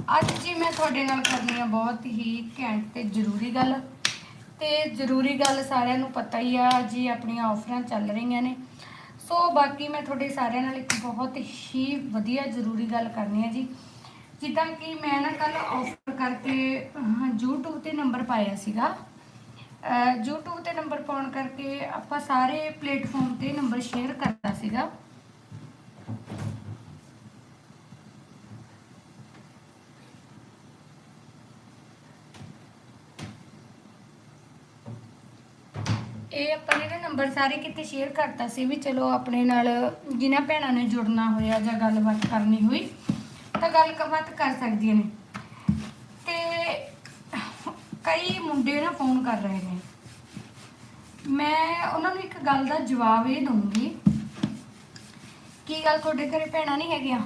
ਅੱਜ ਜੀ ਮੈਂ ਤੁਹਾਡੇ ਨਾਲ ਕਰਨੀ ਆ ਬਹੁਤ ਹੀ ਘੈਂਟ ਤੇ ਜ਼ਰੂਰੀ ਗੱਲ। ਤੇ ਜ਼ਰੂਰੀ ਗੱਲ ਸਾਰਿਆਂ ਨੂੰ ਪਤਾ ਹੀ ਆ ਜੀ ਆਪਣੀਆਂ ਆਫਰਾਂ ਚੱਲ ਰਹੀਆਂ ਨੇ। ਸੋ ਬਾਕੀ ਮੈਂ ਤੁਹਾਡੇ ਸਾਰਿਆਂ ਨਾਲ ਇੱਕ ਬਹੁਤ ਹੀ ਵਧੀਆ ਜ਼ਰੂਰੀ ਗੱਲ ਕਰਨੀ ਆ ਜੀ। ਜਿੱਦਾਂ ਕਿ ਮੈਂ ਨਾ ਕੱਲ ਆਫਰ ਕਰਕੇ ਅਹ, YouTube ਤੇ ਨੰਬਰ ਪਾਇਆ ਸੀਗਾ। ਅਹ, YouTube ਤੇ ਨੰਬਰ ਪਾਉਣ ਕਰਕੇ ਆਪਾਂ ਸਾਰੇ ਪਲੇਟਫਾਰਮ ਤੇ ਨੰਬਰ ਸ਼ੇਅਰ ਕਰਦਾ ਸੀਗਾ। ਇਹ ਆਪਾਂ ਨੇ ਨਾ ਨੰਬਰ ਸਾਰੇ ਕਿਤੇ ਸ਼ੇਅਰ ਕਰਤਾ ਸੀ ਵੀ ਚਲੋ ਆਪਣੇ ਨਾਲ ਜਿਨ੍ਹਾਂ ਭੈਣਾਂ ਨੇ ਜੁੜਨਾ ਹੋਇਆ ਜਾਂ ਗੱਲਬਾਤ ਕਰਨੀ ਹੋਈ, ਤਾਂ ਗੱਲਬਾਤ ਕਰ ਸਕਦੀਆਂ ਨੇ। ਤੇ ਕਈ ਮੁੰਡੇ ਨਾ ਫੋਨ ਕਰ ਰਹੇ ਨੇ। ਮੈਂ ਉਹਨਾਂ ਨੂੰ ਇੱਕ ਗੱਲ ਦਾ ਜਵਾਬ ਇਹ ਦਊਂਗੀ ਕੀ ਗੱਲ ਤੁਹਾਡੇ ਘਰੇ ਭੈਣਾਂ ਨਹੀਂ ਹੈਗੀਆਂ?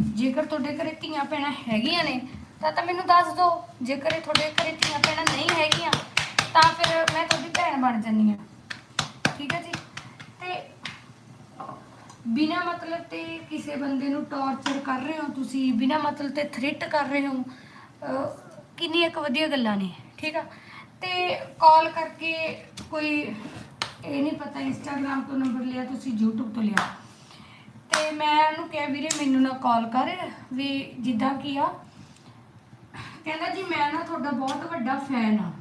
ਜੇਕਰ ਤੁਹਾਡੇ ਘਰੇ ਧੀਆਂ ਭੈਣਾਂ ਹੈਗੀਆਂ ਨੇ, ਤਾਂ ਤਾਂ ਮੈਨੂੰ ਦੱਸ ਦਿਓ। ਜੇਕਰ ਇਹ ਤੁਹਾਡੇ ਘਰੇ ਧੀਆਂ ਭੈਣਾਂ ਨਹੀਂ ਹੈਗੀਆਂ, ਤਾਂ ਫਿਰ ਭੈਣ ਬਣ ਜੰਨੀ ਆ ਠੀਕ ਹੈ ਜੀ? ਤੇ ਬਿਨਾ ਮਤਲਬ ਤੇ ਕਿਸੇ ਬੰਦੇ ਨੂੰ ਟੌਰਚਰ ਕਰ ਰਹੇ ਹੋ ਤੁਸੀਂ? ਬਿਨਾ ਮਤਲਬ ਤੇ ਥ੍ਰੈਟ ਕਰ ਰਹੇ ਹੋ? ਅਹ ਕਿੰਨੀ ਇੱਕ ਵਧੀਆ ਗੱਲਾਂ ਨੇ, ਠੀਕ ਆ? ਤੇ ਕਾਲ ਕਰਕੇ ਕੋਈ ਇਹ ਨਹੀਂ ਪਤਾ ਇੰਸਟਾਗ੍ਰam ਤੋਂ ਨੰਬਰ ਲਿਆ, ਤੁਸੀਂ YouTube ਤੋਂ ਲਿਆ। ਤੇ ਮੈਂ ਉਹਨੂੰ ਕਿਹਾ, ਵੀਰੇ, ਮੈਨੂੰ ਨਾ ਕਾਲ ਕਰ ਵੀ ਜਿੱਦਾਂ ਕੀ ਆ। ਕਹਿੰਦਾ, ਜੀ, ਮੈਂ ਨਾ ਤੁਹਾਡਾ ਬਹੁਤ ਵੱਡਾ ਫੈਨ ਆ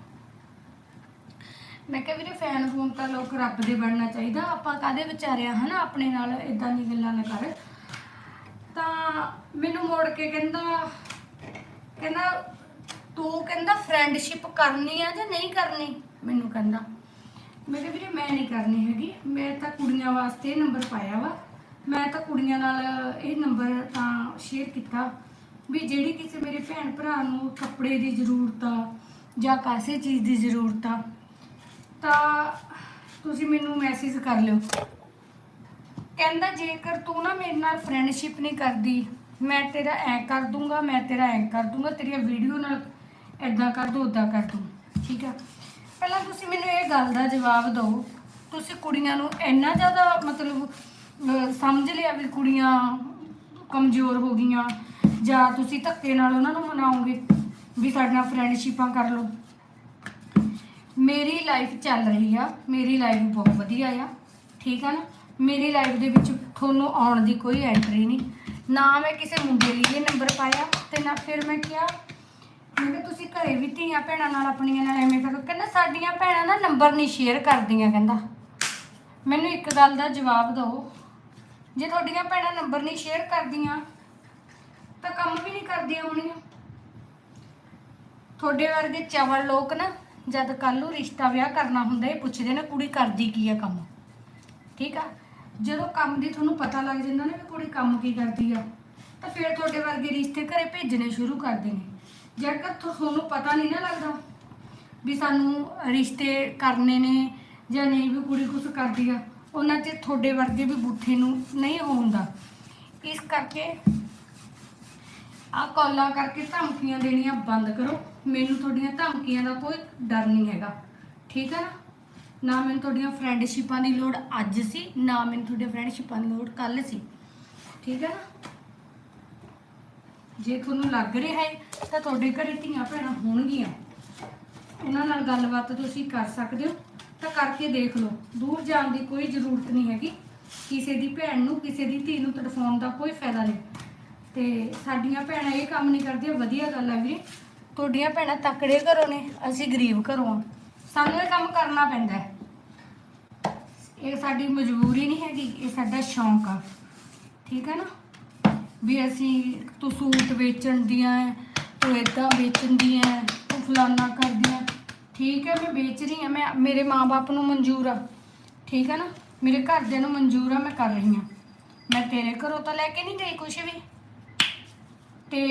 ਮੈਂ ਕਿਹਾ ਵੀਰੇ ਫੈਨ ਫੋਨ ਤਾਂ ਲੋਕ ਰੱਬ ਦੇ ਬਣਨਾ ਚਾਹੀਦਾ। ਆਪਾਂ ਕਾਦੇ ਵਿਚਾਰਿਆ ਹਨਾ? ਆਪਣੇ ਨਾਲ ਇਦਾਂ ਦੀ ਗੱਲਾਂ ਨਾ ਕਰ। ਤਾਂ ਮੈਨੂੰ ਮੋੜ ਕੇ ਕਹਿੰਦਾ ਕਹਿੰਦਾ, ਤੂੰ ਕਹਿੰਦਾ ਫਰੈਂਡਸ਼ਿਪ ਕਰਨੀ ਆ ਜਾਂ ਨਹੀਂ ਕਰਨੀ? ਮੈਨੂੰ ਕਹਿੰਦਾ, ਮੈਂ ਕਿਹਾ ਵੀਰੇ, ਮੈਂ ਨਹੀਂ ਕਰਨੀ ਹੈਗੀ। ਮੈਂ ਤਾਂ ਕੁੜੀਆਂ ਵਾਸਤੇ ਇਹ ਨੰਬਰ ਪਾਇਆ ਵਾ। ਮੈਂ ਤਾਂ ਕੁੜੀਆਂ ਨਾਲ ਇਹ ਨੰਬਰ ਤਾਂ ਸ਼ੇਅਰ ਕੀਤਾ ਵੀ ਜਿਹੜੀ ਕਿਸੇ ਮੇਰੇ ਭੈਣ ਭਰਾ ਨੂੰ ਕੱਪੜੇ ਦੀ ਜ਼ਰੂਰਤ ਆ ਜਾਂ ਕਾਸੇ ਚੀਜ਼ ਦੀ ਜ਼ਰੂਰਤ ਆ ਤਾਂ ਤੁਸੀਂ ਮੈਨੂੰ ਮੈਸੇਜ ਕਰ ਲਿਓ। ਕਹਿੰਦਾ, ਜੇਕਰ ਤੂੰ ਨਾ ਮੇਰੇ ਨਾਲ ਫਰੈਂਡਸ਼ਿਪ ਨਹੀਂ ਕਰਦੀ, ਮੈਂ ਤੇਰਾ ਐ ਕਰ ਦੂੰਗਾ, ਮੈਂ ਤੇਰਾ ਐ ਕਰ ਦੂੰਗਾ, ਤੇਰੀਆਂ ਵੀਡੀਓ ਨਾਲ ਐਦਾਂ ਕਰ ਦੂੰ ਉਦਾਂ ਕਰ ਦੂੰ। ਠੀਕ ਆ? ਪਹਿਲਾਂ ਤੁਸੀਂ ਮੈਨੂੰ ਇਹ ਗੱਲ ਦਾ ਜਵਾਬ ਦਿਓ। ਤੁਸੀਂ ਕੁੜੀਆਂ ਨੂੰ ਇੰਨਾ ਜ਼ਿਆਦਾ ਮਤਲਬ ਸਮਝ ਲਿਆ ਵੀ ਕੁੜੀਆਂ ਕਮਜ਼ੋਰ ਹੋ ਗਈਆਂ, ਜਾਂ ਤੁਸੀਂ ਧੱਕੇ ਨਾਲ ਉਹਨਾਂ ਨੂੰ ਮਨਾਓਗੇ, ਵੀ ਸਾਡੇ ਨਾਲ ਫਰੈਂਡਸ਼ਿਪਾਂ ਕਰ ਲਓ। ਮੇਰੀ ਲਾਈਫ ਚੱਲ ਰਹੀ ਆ, ਮੇਰੀ ਲਾਈਫ ਬਹੁਤ ਵਧੀਆ ਆ, ਠੀਕ ਆ ਨਾ? ਮੇਰੀ ਲਾਈਫ ਦੇ ਵਿੱਚ ਤੁਹਾਨੂੰ ਆਉਣ ਦੀ ਕੋਈ ਐਂਟਰੀ ਨਹੀਂ। ਨਾ ਮੈਂ ਕਿਸੇ ਮੁੰਡੇ ਲਈ ਇਹ ਨੰਬਰ ਪਾਇਆ ਤੇ ਨਾ ਫਿਰ ਮੈਂ ਕਿਹਾ ਮੈਂ ਕਿਹਾ ਤੁਸੀਂ ਘਰੇ ਵੀ ਧੀਆਂ ਭੈਣਾਂ ਨਾਲ ਆਪਣੀਆਂ ਨਾਲ ਐਵੇਂ ਕਰੋ। ਕਹਿੰਦਾ, ਸਾਡੀਆਂ ਭੈਣਾਂ ਨਾ ਨੰਬਰ ਨਹੀਂ ਸ਼ੇਅਰ ਕਰਦੀਆਂ, ਕਹਿੰਦਾ। ਮੈਨੂੰ ਇੱਕ ਗੱਲ ਦਾ ਜਵਾਬ ਦਿਓ। ਜੇ ਤੁਹਾਡੀਆਂ ਭੈਣਾਂ ਨੰਬਰ ਨਹੀਂ ਸ਼ੇਅਰ ਕਰਦੀਆਂ, ਤਾਂ ਕੰਮ ਵੀ ਨਹੀਂ ਕਰਦੀਆਂ ਹੋਣੀਆਂ। ਤੁਹਾਡੇ ਵਰਗੇ ਚਵਲ ਲੋਕ ਨਾ ਜਦ ਕੱਲ ਨੂੰ ਰਿਸ਼ਤਾ ਵਿਆਹ ਕਰਨਾ ਹੁੰਦਾ, ਇਹ ਪੁੱਛਦੇ ਨੇ ਕੁੜੀ ਕਰਦੀ ਕੀ ਆ ਕੰਮ? ਠੀਕ ਆ? ਜਦੋਂ ਕੰਮ ਦੀ ਤੁਹਾਨੂੰ ਪਤਾ ਲੱਗ ਜਾਂਦਾ ਨਾ ਵੀ ਕੁੜੀ ਕੰਮ ਕੀ ਕਰਦੀ ਆ, ਤਾਂ ਫਿਰ ਤੁਹਾਡੇ ਵਰਗੇ ਰਿਸ਼ਤੇ ਘਰੇ ਭੇਜਣੇ ਸ਼ੁਰੂ ਕਰਦੇ ਨੇ ਜੇਕਰ ਤੁਹਾਨੂੰ ਪਤਾ ਨਹੀਂ ਨਾ ਲੱਗਦਾ ਵੀ ਸਾਨੂੰ ਰਿਸ਼ਤੇ ਕਰਨੇ ਨੇ ਜਾਂ ਨਹੀਂ ਵੀ ਕੁੜੀ ਕੁਝ ਕਰਦੀ ਆ, ਉਹਨਾਂ 'ਚ ਤੁਹਾਡੇ ਵਰਗੇ ਵੀ ਬੁੱਠੇ ਨੂੰ ਨਹੀਂ ਹੁੰਦਾ। ਇਸ ਕਰਕੇ ਆਹ ਕਾਲਾਂ ਕਰਕੇ ਧਮਕੀਆਂ ਦੇਣੀਆਂ ਬੰਦ ਕਰੋ। ਮੈਨੂੰ ਤੁਹਾਡੀਆਂ ਧਮਕੀਆਂ ਦਾ ਕੋਈ ਡਰ ਨਹੀਂ ਹੈਗਾ। ਠੀਕ ਹੈ ਨਾ? ਨਾ ਮੈਨੂੰ ਤੁਹਾਡੀਆਂ ਫਰੈਂਡਸ਼ਿਪਾਂ ਦੀ ਲੋੜ ਅੱਜ ਸੀ, ਨਾ ਮੈਨੂੰ ਤੁਹਾਡੀਆਂ ਫਰੈਂਡਸ਼ਿਪਾਂ ਦੀ ਲੋੜ ਕੱਲ ਸੀ। ਠੀਕ ਹੈ ਨਾ? ਜੇ ਤੁਹਾਨੂੰ ਲੱਗ ਰਿਹਾ ਹੈ, ਤਾਂ ਤੁਹਾਡੇ ਘਰੇ ਧੀਆਂ ਭੈਣਾਂ ਹੋਣਗੀਆਂ। ਉਹਨਾਂ ਨਾਲ ਗੱਲਬਾਤ ਤੁਸੀਂ ਕਰ ਸਕਦੇ ਹੋ, ਤਾਂ ਕਰਕੇ ਦੇਖ ਲਓ। ਦੂਰ ਜਾਣ ਦੀ ਕੋਈ ਜ਼ਰੂਰਤ ਨਹੀਂ ਹੈਗੀ। ਕਿਸੇ ਦੀ ਭੈਣ ਨੂੰ, ਕਿਸੇ ਦੀ ਧੀ ਨੂੰ ਤੜਫਾਉਣ ਦਾ ਕੋਈ ਫਾਇਦਾ ਨਹੀਂ। ਤੇ ਸਾਡੀਆਂ ਭੈਣਾਂ ਇਹ ਕੰਮ ਨਹੀਂ ਕਰਦੀਆਂ ਵਧੀਆ ਗੱਲ ਆ ਵੀਰੇ। ਤੁਹਾਡੀਆਂ ਭੈਣਾਂ ਤਕੜੇ ਘਰੋਂ ਨੇ ਅਸੀਂ ਗਰੀਬ ਘਰੋਂ ਆ। ਸਾਨੂੰ ਇਹ ਕੰਮ ਕਰਨਾ ਪੈਂਦਾ ਹੈ। ਇਹ ਸਾਡੀ ਮਜਬੂਰੀ ਨਹੀਂ ਹੈਗੀ ਇਹ ਸਾਡਾ ਸ਼ੌਂਕ ਆ। ਠੀਕ ਹੈ ਨਾ? ਵੀ ਅਸੀਂ ਤੂੰ ਸੂਟ ਵੇਚਣ ਦੀਆਂ ਤੂੰ ਇਦਾਂ ਵੇਚਣ ਦੀਆਂ ਹੈ, ਤੂੰ ਫਲਾਨਾ ਕਰਦੀਆਂ ਠੀਕ ਹੈ ਮੈਂ ਵੇਚ ਰਹੀ ਹਾਂ ਮੈਂ ਮੇਰੇ ਮਾਪੇ ਨੂੰ ਮਨਜ਼ੂਰ ਆ। ਠੀਕ ਹੈ ਨਾ? ਮੇਰੇ ਘਰਦਿਆਂ ਨੂੰ ਮਨਜ਼ੂਰ ਆ ਮੈਂ ਕਰ ਰਹੀ ਹਾਂ ਮੈਂ ਤੇਰੇ ਘਰੋਂ ਤਾਂ ਲੈ ਕੇ ਨਹੀਂ ਗਈ ਕੁਛ ਵੀ। ਤੇ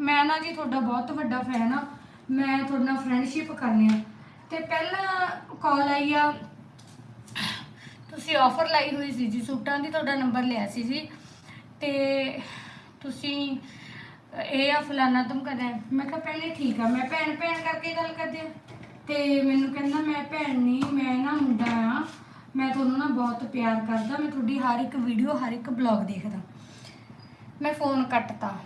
ਮੈਂ ਨਾ ਜੀ ਤੁਹਾਡਾ ਬਹੁਤ ਵੱਡਾ ਫੈਨ ਆ ਮੈਂ ਤੁਹਾਡੇ ਨਾਲ ਫਰੈਂਡਸ਼ਿਪ ਕਰਨੀ ਆ। ਤੇ ਪਹਿਲਾਂ ਕਾਲ ਆਈ ਆ। ਤੁਸੀਂ ਆਫਰ ਲਾਈ ਹੋਈ ਸੀ ਜੀ, ਸੂਟਾਂ ਦੀ ਤੁਹਾਡਾ ਨੰਬਰ ਲਿਆ ਸੀ ਜੀ। ਤੇ ਤੁਸੀਂ, ਇਹ ਆ ਫਲਾਨਾ ਤੁਮ ਕਦੇ ਮੈਂ ਕਿਹਾ ਪਹਿਲੇ ਠੀਕ ਆ, ਮੈਂ ਭੈਣ ਭੈਣ ਕਰਕੇ ਗੱਲ ਕਰਦੇ ਆ। ਤੇ ਮੈਨੂੰ ਕਹਿੰਦਾ ਮੈਂ ਭੈਣ ਨਹੀਂ, ਮੈਂ ਨਾ ਮੁੰਡਾ ਆ। ਮੈਂ ਤੁਹਾਨੂੰ ਨਾ ਬਹੁਤ ਪਿਆਰ ਕਰਦਾ, ਮੈਂ ਤੁਹਾਡੀ ਹਰ ਇੱਕ ਵੀਡੀਓ ਹਰ ਇੱਕ ਬਲੌਗ ਦੇਖਦਾ। ਮੈਂ ਫੋਨ ਕੱਟਤਾ।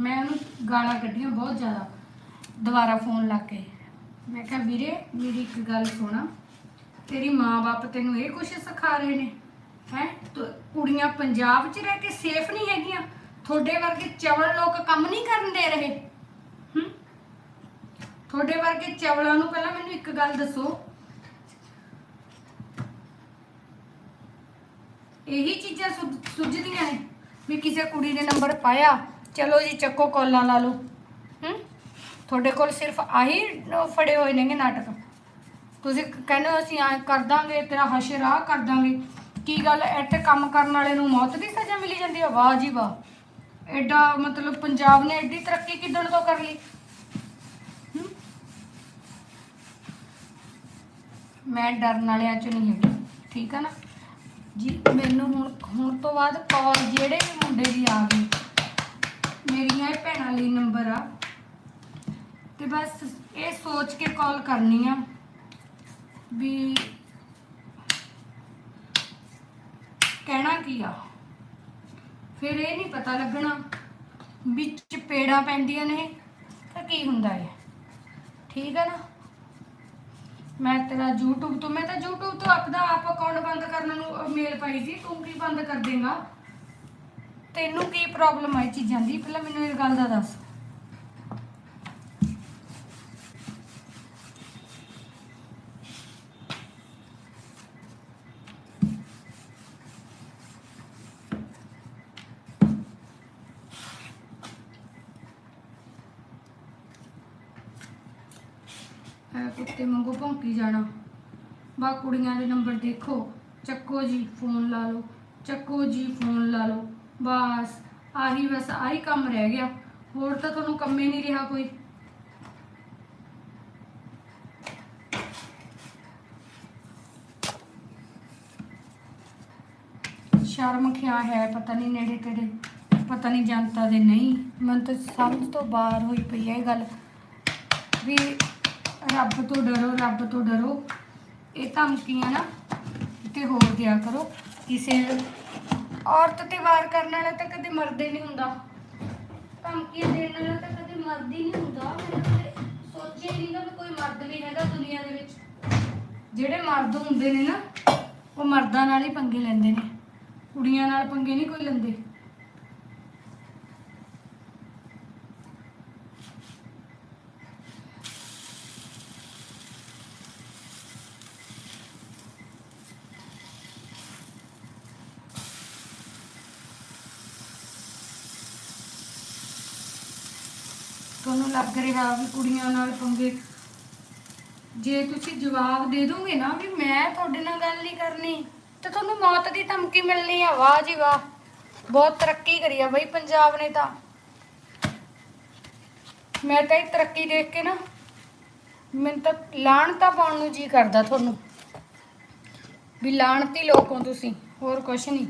ਮੈਂ ਉਹਨੂੰ ਗਾਲਾਂ ਕੱਢੀਆਂ ਬਹੁਤ ਜ਼ਿਆਦਾ। ਦੁਬਾਰਾ ਫੋਨ ਲਾ ਕੇ। ਮੈਂ ਕਿਹਾ, ਵੀਰੇ, ਮੇਰੀ ਇੱਕ ਗੱਲ ਸੁਣਾ। ਤੇਰੀ ਮਾਂ-ਬਾਪ ਤੈਨੂੰ ਇਹ ਕੁਛ ਸਿਖਾ ਰਹੇ ਨੇ? ਹੈ? ਕੁੜੀਆਂ ਪੰਜਾਬ 'ਚ ਰਹਿ ਕੇ ਸੇਫ ਨਹੀਂ ਹੈਗੀਆਂ? ਤੁਹਾਡੇ ਵਰਗੇ ਚਵਲ ਲੋਕ ਕੰਮ ਨਹੀਂ ਕਰਨ ਦੇ ਰਹੇ? ਹੂੰ? ਤੁਹਾਡੇ ਵਰਗੇ ਚਵਲਾਂ ਨੂੰ ਪਹਿਲਾਂ ਮੈਨੂੰ ਇੱਕ ਗੱਲ ਦੱਸੋ। ਇਹੀ ਚੀਜ਼ਾਂ ਸੁੱਝ- ਨੇ ਵੀ ਕਿਸੇ ਕੁੜੀ ਨੇ ਨੰਬਰ ਪਾਇਆ। ਚਲੋ ਜੀ, ਚੱਕੋ ਕਾਲਾਂ ਲਾ ਲਓ। ਹੂੰ? ਤੁਹਾਡੇ ਕੋਲ ਸਿਰਫ ਆਹੀ ਫੜੇ ਹੋਏ ਨੇਗੇ ਨਾਟਕ। ਤੁਸੀਂ ਕਹਿੰਦੇ ਹੋ, ਅਸੀਂ ਆ ਕਰ ਦਾਂਗੇ, ਤੇਰਾ ਹਸ਼ਰ ਆਹ ਕਰ ਦਾਂਗੇ। ਕੀ ਗੱਲ, ਇੱਥੇ ਕੰਮ ਕਰਨ ਵਾਲੇ ਨੂੰ ਮੌਤ ਦੀ ਸਜ਼ਾ ਮਿਲੀ ਜਾਂਦੀ ਆ? ਵਾਹ ਜੀ ਵਾਹ। ਐਡਾ ਮਤਲਬ ਪੰਜਾਬ ਨੇ ਐਡੀ ਤਰੱਕੀ ਕਿੱਦਣ ਤੋਂ ਕਰ ਲਈ? ਮੈਂ ਡਰਨ ਵਾਲਿਆਂ ਚ ਨਹੀਂ ਹੈਗੀ, ਠੀਕ ਹੈ ਨਾ? ਜੀ, ਮੈਨੂੰ ਹੁਣ ਹੁਣ ਤੋਂ ਬਾਅਦ ਕਾਲ ਜਿਹੜੇ ਵੀ ਮੁੰਡੇ ਦੀ ਆ ਗਈ ਮੇਰੀਆਂ ਇਹ ਭੈਣਾਂ ਲਈ ਨੰਬਰ ਆ। ਤੇ ਬਸ ਇਹ ਸੋਚ ਕੇ ਕਾਲ ਕਰਨੀ ਆ ਵੀ ਕਹਿਣਾ ਕੀ ਆ? ਫਿਰ ਇਹ ਨਹੀਂ ਪਤਾ ਲੱਗਣਾ ਵੀ ਚਪੇੜਾਂ ਪੈਂਦੀਆਂ ਨੇ, ਤਾਂ ਕੀ ਹੁੰਦਾ ਹੈ ਠੀਕ ਹੈ ਨਾ? ਮੈਂ ਤੇਰਾ YouTube ਤੋਂ, ਮੈਂ ਤਾਂ YouTube ਤੋਂ ਆਪਦਾ ਆਪ ਅਕਾਊਂਟ ਬੰਦ ਕਰਨ ਨੂੰ ਮੇਲ ਪਾਈ ਸੀ, ਤੂੰ ਕੀ ਬੰਦ ਕਰ ਦੇਗਾ? ਤੈਨੂੰ ਕੀ ਪ੍ਰੋਬਲਮ ਹੈ ਇਹ ਚੀਜ਼ਾਂ ਦੀ? ਪਹਿਲਾਂ ਮੈਨੂੰ ਇਹ ਗੱਲ ਦਾ ਦੱਸ। ਐ ਕੁੱਤੇ ਵਾਂਗੂ ਭੌਂਕੀ ਜਾਣਾ। ਬਾ ਕੁੜੀਆਂ ਦੇ ਨੰਬਰ ਦੇਖੋ। ਚੱਕੋ ਜੀ, ਫੋਨ ਲਾ ਲਓ। ਚੱਕੋ ਜੀ, ਫੋਨ ਲਾ ਲਓ। ਬਸ, ਆਹੀ ਬਸ, ਆਹੀ ਕੰਮ ਰਹਿ ਗਿਆ। ਹੋਰ ਤਾਂ ਤੁਹਾਨੂੰ ਕੰਮ ਹੀ ਨਹੀਂ ਰਿਹਾ ਕੋਈ। ਸ਼ਰਮ ਖਿਆ ਹੈ, ਪਤਾ ਨਹੀਂ ਨੇੜੇ ਤੇੜੇ, ਪਤਾ ਨਹੀਂ ਜਨਤਾ ਦੇ ਨਹੀਂ। ਮਨ ਤਾਂ ਸਮਝ ਤੋਂ ਬਾਹਰ ਹੋਈ ਪਈ ਹੈ ਇਹ ਗੱਲ, ਵੀ ਰੱਬ ਤੋਂ ਡਰੋ, ਰੱਬ ਤੋਂ ਡਰੋ। ਇਹ ਧਮਕੀਆਂ ਨਾ ਤੇ ਹੋਰ ਦਿਆ ਕਰੋ। ਕਿਸੇ ਔਰਤ ਤੇ ਵਾਰ ਕਰਨ ਵਾਲਾ ਤਾਂ ਕਦੇ ਮਰਦੇ ਨਹੀਂ ਹੁੰਦਾ। ਧਮਕੀਆਂ ਦੇਣ ਵਾਲਾ ਤਾਂ ਕਦੇ ਮਰਦ ਹੀ ਨਹੀਂ ਹੁੰਦਾ। ਮੈਂ ਕਦੇ ਸੋਚਿਆ ਹੀ ਨਹੀਂਗਾ ਵੀ ਕੋਈ ਮਰਦ ਵੀ ਹੈਗਾ ਦੁਨੀਆ ਦੇ ਵਿੱਚ। ਜਿਹੜੇ ਮਰਦ ਹੁੰਦੇ ਨੇ ਨਾ, ਉਹ ਮਰਦਾਂ ਨਾਲ ਹੀ ਪੰਗੇ ਲੈਂਦੇ ਨੇ। ਕੁੜੀਆਂ ਨਾਲ ਪੰਗੇ ਨਹੀਂ ਕੋਈ ਲੈਂਦੇ। ਤੁਹਾਨੂੰ ਲੱਗ ਰਿਹਾ ਵੀ ਕੁੜੀਆਂ ਨਾਲ ਪੰਗੇ ਜੇ ਤੁਸੀਂ ਜਵਾਬ ਦੇ ਦੋਗੇ ਨਾ ਵੀ ਮੈਂ ਤੁਹਾਡੇ ਨਾਲ ਗੱਲ ਨਹੀਂ ਕਰਨੀ, ਤੇ ਤੁਹਾਨੂੰ ਮੌਤ ਦੀ ਧਮਕੀ ਮਿਲਣੀ ਆ, ਵਾਹ ਜੀ ਵਾਹ। ਬਹੁਤ ਤਰੱਕੀ ਕਰੀ ਆ ਬਈ ਪੰਜਾਬ ਨੇ ਤਾਂ। ਮੈਂ ਤਾਂ ਇਹ ਤਰੱਕੀ ਦੇਖ ਕੇ ਨਾ, ਮੈਨੂੰ ਤਾਂ ਲਾਹਣਤਾ ਪਾਉਣ ਨੂੰ ਜੀ ਕਰਦਾ ਤੁਹਾਨੂੰ। ਵੀ ਲਾਹਣਤੀ ਲੋਕ ਹੋ ਤੁਸੀਂ, ਹੋਰ ਕੁਛ ਨਹੀਂ।